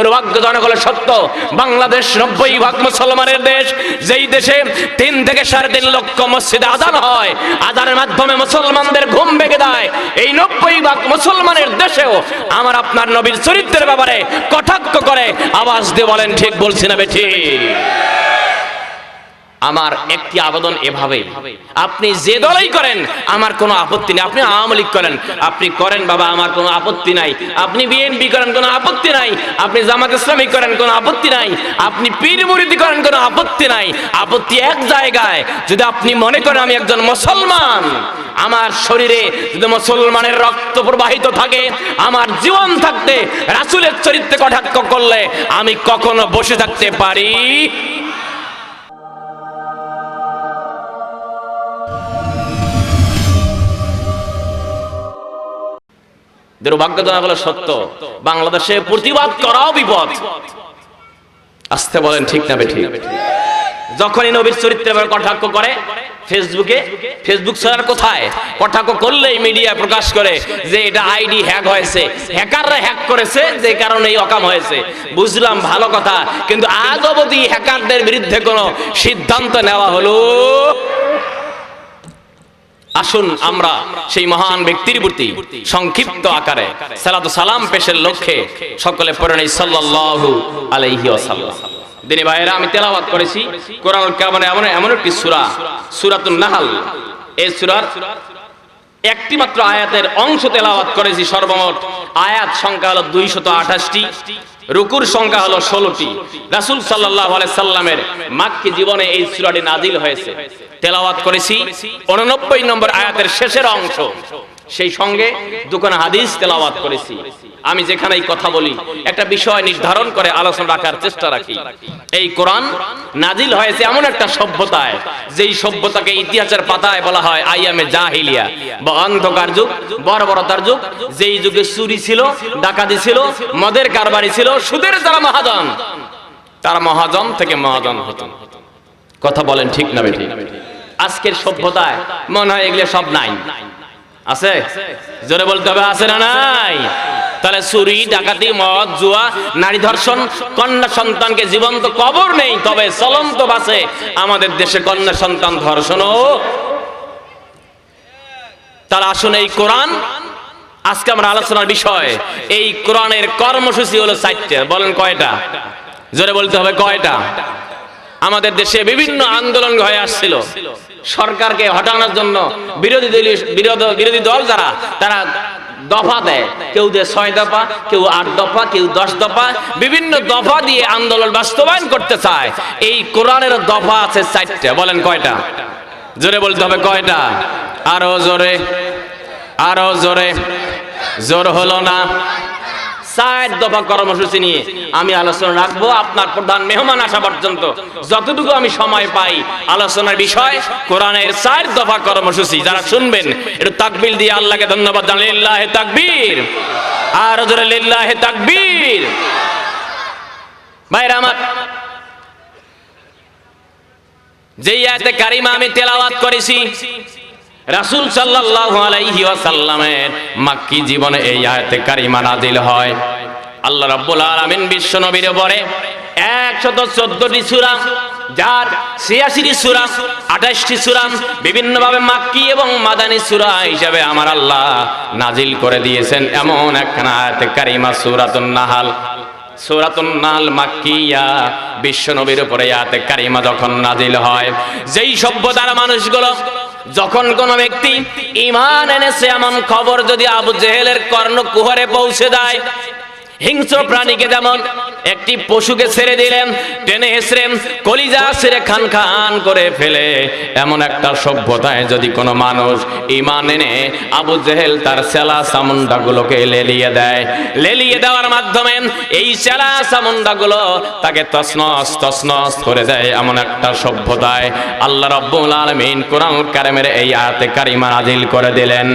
দুর্ভাগ্যজনক হলো সত্য। বাংলাদেশ নব্বই ভাগ মুসলমানের দেশ। যেই দেশে তিন থেকে সাড়ে তিন লক্ষ মসজিদে আজান হয়, আজানের মাধ্যমে মুসলমানদের ঘুম ভেঙে দেয়। এই নব্বই ভাগ মুসলমানের দেশেও আমার আপনার নবীর চরিত্রের ব্যাপারে কটাক্ষ করে। আওয়াজ দিয়ে বলেন, ঠিক বলছি না বেঠি আমার একটি আবেদন এভাবে। আপনি যে দলই করেন, আমার কোনো আপত্তি নেই। আপনি আওয়ামী লীগ করেন। আপনি করেন বাবা, আমার কোনো আপত্তি নাই। আপনি বিএনপি করেন, কোনো আপত্তি নাই। আপনি জামাত ইসলামী করেন, কোনো আপত্তি নাই। আপনি পীর মুরিদি করেন, কোনো আপত্তি নাই। আপত্তি এক জায়গায়, যদি আপনি মনে করেন আমি একজন মুসলমান, আমার শরীরে যদি মুসলমানের রক্ত প্রবাহিত থাকে, আমার জীবন থাকতে, রাসূলের চরিত্রে কটাক্ষ করলে আমি কখনো বসে থাকতে পারি দুর্ভাগ্যজনক হলো সত্য। বাংলাদেশে প্রতিবাদ করাও বিপদ। আসতে বলেন ঠিক না বেঠিক। যখনই নবীর ব্যাপারে কটাক্ষ করে, ফেসবুকে, ফেসবুক ছাড়ার কোথায়? কটাক্ষ করলেই মিডিয়া প্রকাশ করে যে এটা আইডি হ্যাক হয়েছে। হ্যাকাররা হ্যাক করেছে, যে কারণে এই অকাম হয়েছে। বুঝলাম ভালো কথা, কিন্তু আজ অবধি হ্যাকারদের বিরুদ্ধে কোনো সিদ্ধান্ত নেওয়া হলো? আসুন আমরা সেই মহান ব্যক্তির প্রতি সংক্ষিপ্ত আকারে সালাত সালাম পেশের লক্ষ্যে সকলে পড়ে নেই সাল্লাল্লাহু আলাইহি ওয়াসাল্লাম। দিনী ভাইয়েরা, আমি তেলাওয়াত করেছি কোরআন কামানে এমন এমন একটি সূরা, সূরাতুন নাহাল। এই সূরার একটি মাত্র আয়াতের অংশ তেলাওয়াত করেছি সর্বমোট। আয়াত সংখ্যা হলো দুইশত আঠাশটি। রুকুর সংখ্যা হলো ষোলোটি। রাসুল সাল্লাহ সাল্লামের মাক্কি জীবনে এই সুরাটি নাজিল হয়েছে। তেলাওয়াত করেছি উননব্বই নম্বর আয়াতের শেষের অংশ। সেই সঙ্গে দুখানা হাদিস তেলাওয়াত করেছি। আমি যেখানেই কথা বলি, একটা বিষয় নির্ধারণ করে আলোচনা রাখার চেষ্টা রাখি। এই কোরআন নাজিল হয়েছে এমন একটা সভ্যতায়, যেই সভ্যতাকে ইতিহাসের পাতায় বলা হয় আইয়ামে জাহিলিয়া। বা অন্ধকার যুগ, বর্বরতার যুগ, যেই যুগে চুরি ছিল, ডাকাতি ছিল, মদের কারবারি ছিল, সুদের যারা মহাজন, তারা মহাজন থেকে মহাজন হতেন কথা বলেন ঠিক না বেঠিক? আজকের সভ্যতায় মনে হয় এগুলো সব নাই। আছে? জোরে বলতে হবে, আছে না নাই? তাহলে চুরি, ডাকাতি, মদ, জুয়া, নারী ধর্ষণ, কন্যা সন্তানকে জীবন্ত কবর নেই, তবে চলন্ত বাসে আমাদের দেশে কন্যা সন্তান ধর্ষণও তার আসুন এই কোরআন। আজকে আমরা আলোচনার বিষয়, এই কোরআনের কর্মসূচি হলো চারটে, বলেন কয়টা? জোরে বলতে হবে কয়টা? আমাদের দেশে বিভিন্ন আন্দোলন হয়ে আসছিল। সরকারকে হটানোর জন্য বিরোধী বিরোধী দল যারা, তারা দফা দেয়। কেউ দেয় ছয় দফা, কেউ আট দফা, কেউ দশ দফা। বিভিন্ন দফা দিয়ে আন্দোলন বাস্তবায়ন করতে চায়। এই কোরআনের দফা আছে চারটে। বলেন কয়টা? জোরে বলতে হবে কয়টা? আরও জোরে আরও জোরে। জোর হলো না। চার দফা কর্মসূচি নিয়ে আমি আলোচনা রাখব আপনার প্রধান মেহমান আসা পর্যন্ত। যতটুকু আমি সময় পাই আলোচনার বিষয়, কোরআনের চার দফা কর্মসূচি, যারা শুনবেন, একটু তাকবিল দিয়ে আল্লাহকে ধন্যবাদ জানান লিল্লাহে তাকবীর। আর লিল্লাহে তাকবীর। ভাইরা আমার, যেই আয়াতে কারিমা আমি তেলাওয়াত করেছি রাসূল সাল্লাল্লাহু আলাইহি মাক্কি জীবনে এই আয়াতে কারিমা নাজিল হয়। আল্লাহ রাব্বুল আলামিন বিশ্ব নবীর উপরে 114টি সূরা, যার 86টি সূরা 28টি সূরা বিভিন্ন ভাবে মাক্কি এবং মাদানী সূরা হিসাবে আমার আল্লাহ নাজিল করে দিয়েছেন। এমন একখানা আয়াতে কারিমা সূরাতুন নাহাল। সূরাতুন নাল মাক্কিয়া বিশ্ব নবীর উপরে কারিমা যখন নাজিল হয়, যেই সভ্যতার মানুষগুলো যখন কোন ব্যক্তি ইমান এনেছে এমন খবর যদি আবু জেহেলের কর্ণ কুহরে পৌঁছে দেয় হিংস্র প্রাণীকে যেমন একটি পশুকে ছেড়ে দিলেন, টেনে হেসড়ে কলিজা ছেড়ে খান খান করে ফেলে। এমন একটা সভ্যতায় যদি কোনো মানুষ ইমান এনে আবু জেহেল তার সেলা সামুন্ডাগুলোকে লেলিয়ে দেয়, লেলিয়ে দেওয়ার মাধ্যমে এই সেলা সামুন্ডাগুলো তাকে তসনস তসনস করে দেয় এমন একটা সভ্যতায়। আল্লাহ রব্বুল আলমিন কোরআন কারিমের এই আয়াতে কারিমা নাজিল করে দিলেন।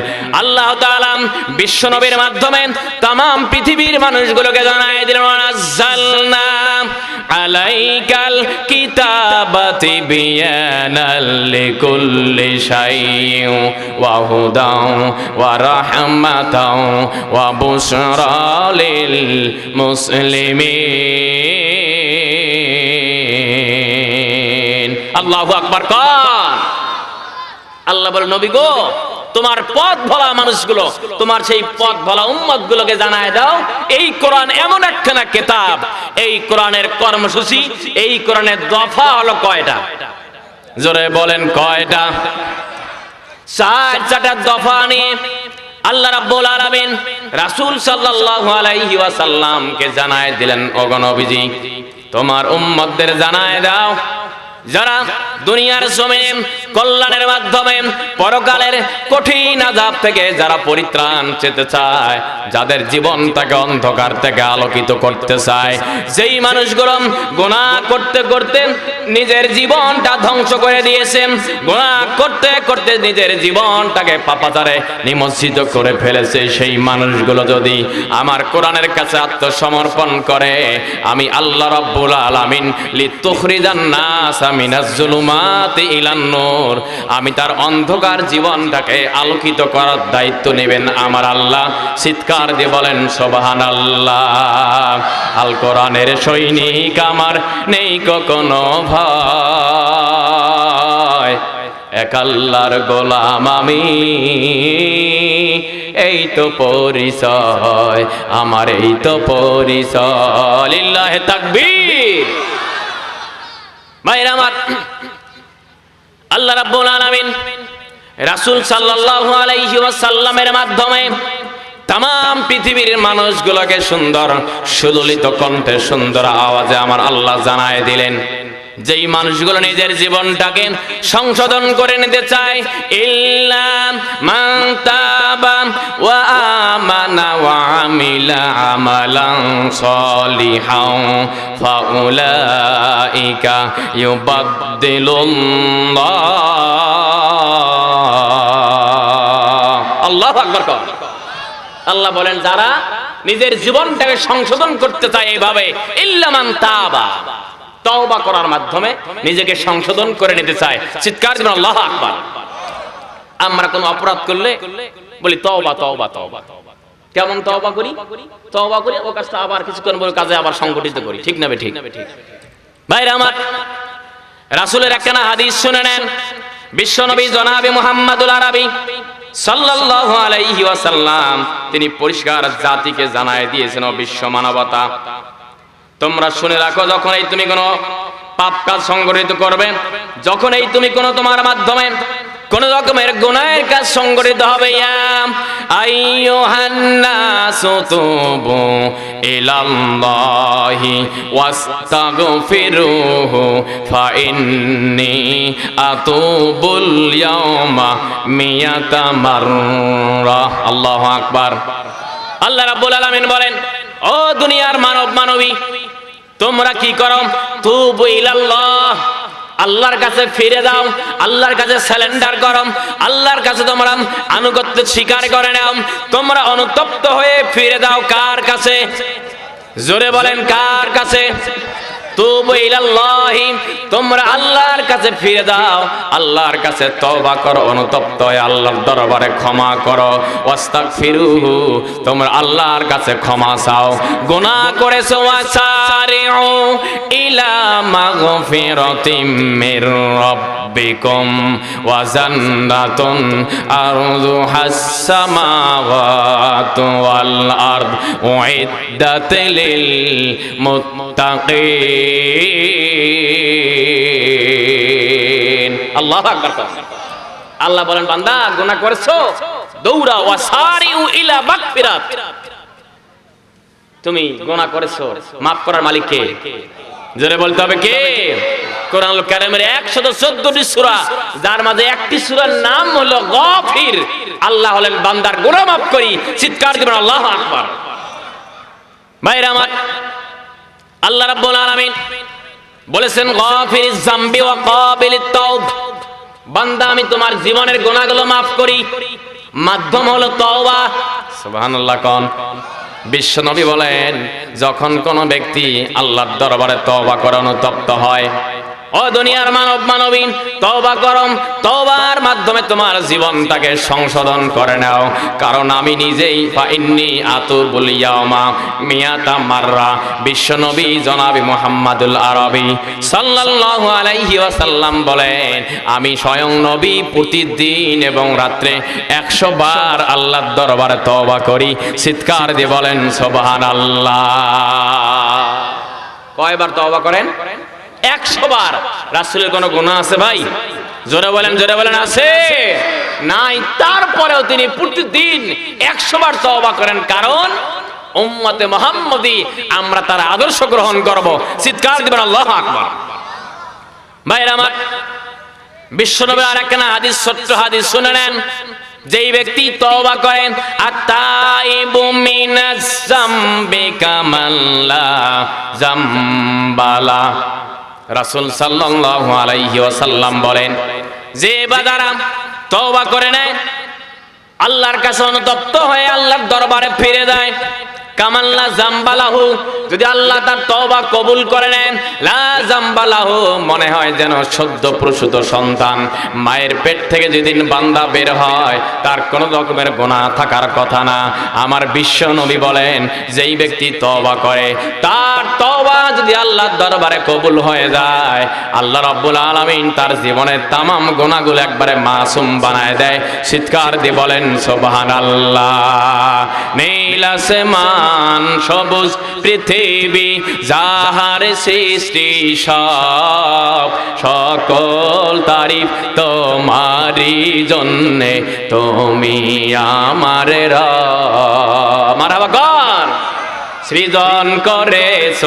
আল্লাহ তাআলা বিশ্বনবীর মাধ্যমে তাম, পৃথিবীর মানুষগুলোকে জানাই দিলেন আলাইকাল কিতাবাতি বিয়ানাল লিকুল্লি কান আল্লাহ বলে নবী গো তোমার পথ ভোলা মানুষগুলো, তোমার সেই পথ ভোলা উম্মত গুলোকে জানায় দাও, এই কোরআন এমন একখানা কেতাব, এই কোরআনের কর্মসূচি, এই কোরআনের দফা হলো কয়টা? জোরে বলেন কয়টা? চার চারটা দফা নিয়ে আল্লাহ রাব্বুল আলামিন রাসূল সাল্লাল্লাহু আলাইহি ওয়াসাল্লামকে জানায় দিলেন ওগনবিজি তোমার উম্মতদের জানায় দাও, যারা দুনিয়ার জমিনে কল্যাণের মাধ্যমে পরকালের কঠিন আজাব থেকে যারা পরিত্রাণ চেতে চায়, যাদের জীবনটাকে অন্ধকার থেকে আলোকিত করতে চায়, যেই মানুষগুলো গোনা করতে করতে নিজের জীবনটা ধ্বংস করে দিয়েছেন গোনা করতে করতে নিজের জীবনটাকে পাপাচারে নিমজ্জিত করে ফেলেছে, সেই মানুষগুলো যদি আমার কোরআনের কাছে আত্মসমর্পণ করে, আমি আল্লাহ রাব্বুল আলামিন, লিতুখরিজান নাস মিনাজ জুলুমাতি ইলান আমি তার অন্ধকার জীবনটাকে আলোকিত করার দায়িত্ব নেবেন আমার আল্লাহ। চিৎকার দিয়ে বলেন, সুবহানাল্লাহ আল কোরআনের সৈনিক আমার নেই কখনো ভয়। এক আল্লাহর গোলাম আমি, এই তো পরিচয়, আমার এই তো পরিচয়। তাকবীর। ভাইরা আমার আল্লাহ রাব্বুল আলামিন রাসূল সাল্লাল্লাহু আলাইহি ওয়াসাল্লামের মাধ্যমে তাম পৃথিবীর মানুষগুলোকে সুন্দর, সুললিত কণ্ঠে সুন্দর আওয়াজে আমার আল্লাহ জানায় দিলেন। যেই মানুষগুলো নিজের জীবনটাকে সংশোধন করে নিতে চায়, ইল্লা মান তাবা ওয়া আমানা ওয়া আমিলা আমালান সলিহান ফাউলাইকা ইউবাদদিলুল্লাহ আল্লাহ বলেন যারা নিজের জীবনটাকে সংশোধন করতে চায় এইভাবে ইল্লামান তাবা তওবা করার মাধ্যমে নিজেকে সংশোধন করে নিতে চায় চিৎকার দিবেন আল্লাহ আকবার আমরা কোনো অপরাধ করলে বলি তওবা তওবা তওবা কেমন তওবা করি? তওবা করি ও কাজটা আবার কিছুক্ষণ পরে কাজে আবার সংগঠিত করি। ঠিক না ঠিক? ভাইরা আমার, রাসূলের একখানা হাদিস শুনে নেন। বিশ্বনবী জনাবে মুহাম্মাদুল আরবি তিনি পরিষ্কার জাতিকে জানায় দিয়েছেন বিশ্ব মানবতা। তোমরা শুনে রাখো, যখন এই তুমি কোনো পাপ কাজ সংগঠিত করবে, যখন এই তুমি কোনো তোমার মাধ্যমে কোন রকমের গুনাহের কাজ সংগঠিত হবে আইয়ুহান্নাসু তুবু ইলাল্লাহি ওয়াস্তাগফিরুহু ফাইন্নি আতুবুল ইয়াউমা মিয়াতা মাররা। আল্লাহু আকবার। আল্লাহ রাব্বুল আলামিন বলেন, ও দুনিয়ার মানব মানবী তোমরা কি করো? তুবু ইলাল্লাহ আল্লাহর কাছে ফিরে দাও আল্লাহর কাছে স্যালেন্ডার করো আল্লাহর কাছে তোমরা আনুগত্য স্বীকার করে নাও, তোমরা অনুতপ্ত হয়ে ফিরে দাও কার কাছে? জোরে বলেন, কার কাছে? তুবু তোমরা আল্লাহর কাছে ফিরে দাও, আল্লাহর কাছে তওবা করো, অনুতপ্ত আল্লাহর দরবারে ক্ষমা করো। ওয়াস্তাগফিরুহু তোমরা আল্লাহর কাছে ক্ষমা চাও। গুনাহ করেছ, ওয়াসারিউ ইলা মুত্তাকিন। আল্লাহু বলেন, বান্দা, গুনাহ করেছ? মাগফিরাত। তুমি গুনাহ করেছ, মাফ করার মালিক কে জোরে বলতে হবে কে? কোরআন কারিমের 114টি সূরা, যার মাঝে একটি সূরার নাম হলো গফির। আল্লাহ হলেন বান্দার করি, চিৎকার দিবেন, আল্লাহু আকবার। ভাইরা আমার আল্লাহ রাব্বুল আলামিন বলেছেন গাফিরিজ জামবি ওয়া কাবিলিত তাওব। বান্দা, আমি তোমার জীবনের গুনাহগুলো maaf করি। মাধ্যম হলো তওবা। সুবহানাল্লাহ কোন। বিশ্বনবী বলেন, যখন কোন ব্যক্তি আল্লাহর দরবারে তওবা করে অনুতপ্ত হয় ও দুনিয়ার মানব মানবীন, তওবা করম। তওবার মাধ্যমে তোমার জীবনটাকে সংশোধন করে নাও। কারণ আমি নিজেই, ফাইন্নি আতুবুল ইয়াউমা মিয়াতা মাররা। বিশ্বনবী জনাবি মুহাম্মাদুল আরবি সাল্লাল্লাহু আলাইহি ওয়াসাল্লাম বলেন, আমি স্বয়ং নবী প্রতিদিন এবং রাত্রে 100 বার আল্লাহর দরবারে তওবা করি। চিৎকার দিয়ে বলেন, সুবহানাল্লাহ। কয়বার তওবা করেন? একশো বার। রাসুলের কোনো গুণা আছে ভাই? জোরে বলেন জোরে বলেন, আছে। নাই, তারপরেও তিনি প্রতিদিন একশো বার তওবা করেন। কারণ উম্মতে মোহাম্মদি আমরা তার আদর্শ গ্রহণ করব। চিৎকার দিবেন, আল্লাহ আকবার। ভাইরা আমার বিশ্বনবী আর একখানা হাদিস, ছোট্ট হাদিস শুনে নেন। যেই ব্যক্তি তওবা করেন আতাইবু মিনাজ জামবি কামাল্লা জামবালা। রাসূল সাল্লাল্লাহু আলাইহি বলেন, যে বাদারা তওবা করে নেয়, আল্লাহর কাছে অনুতপ্ত হয়ে আল্লাহর দরবারে ফিরে যায়। কামাল্লা জাম্বালাহু, যদি আল্লাহ তার কবুল করে নেন মনে হয় যেন সদ্য প্রসূত সন্তান। মায়ের পেট থেকে যেদিন বান্দা বের হয়, তার কোনো রকমের গোনা থাকার কথা না। আমার বিশ্ব নবী বলেন, যেই ব্যক্তি তওবা করে, তার তওবা যদি আল্লাহর দরবারে কবুল হয়ে যায়, আল্লাহ রাব্বুল আলামিন তার জীবনের তামাম গোনাগুলো একবারে মাসুম বানায় দেয়। চিৎকার দিয়ে বলেন, সুবহানাল্লাহ, নীল আসমান, সবুজ পৃথিবী, যাহার সৃষ্টি সব, সকল তারিফ তোমারই জন্যে, তুমি আমার মারাবা গণ সৃজন করেছ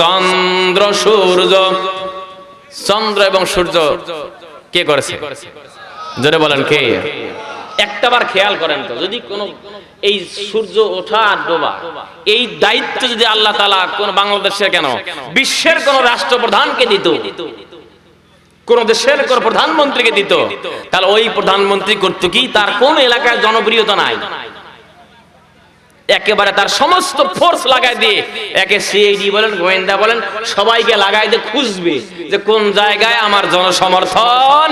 চন্দ্র, সূর্য। চন্দ্র এবং সূর্য কে করেছে? জোরে বলেন কে? একটাবার খেয়াল করেন তো, যদি কোন এই সূর্য ওঠা আর ডোবা, এই দায়িত্ব যদি আল্লাহ তালা কোন বাংলাদেশের কেন, বিশ্বের কোন রাষ্ট্রপ্রধানকে দিত, কোন দেশের কোন প্রধানমন্ত্রীকে দিত, তাহলে ওই প্রধানমন্ত্রী করতো কি তার কোন এলাকায় জনপ্রিয়তা নাই। একেবারে তার সমস্ত ফোর্স লাগাই দিয়ে একে সিআইডি বলেন, গোয়েন্দা বলেন, সবাইকে লাগাই দিয়ে খুঁজবে যে কোন জায়গায় আমার জনসমর্থন।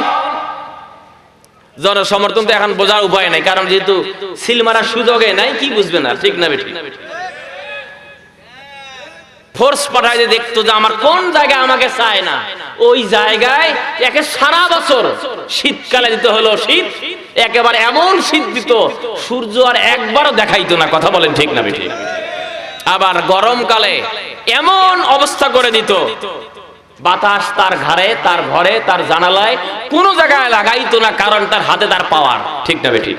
জনসমর্থন তো এখন বোঝার উপায় নাই, কারণ যেহেতু সিল মারার সুযোগে নাই, কি বুঝবে না, ঠিক না বেঠিক? ফোর্স পাঠায় যে দেখতো যে আমার কোন জায়গায় আমাকে চায় না। ওই জায়গায় একে সারা বছর শীতকালে দিতে হলো শীত, একেবারে এমন শীত দিত, সূর্য আর একবারও দেখাইতো না, কথা বলেন ঠিক না বেঠিক। আবার গরমকালে এমন অবস্থা করে দিত, বাতাস তার ঘাড়ে, তার ঘরে, তার জানালায় কোনো জায়গায় লাগাইতো না, কারণ তার হাতে তার পাওয়ার, ঠিক না বেঠিক।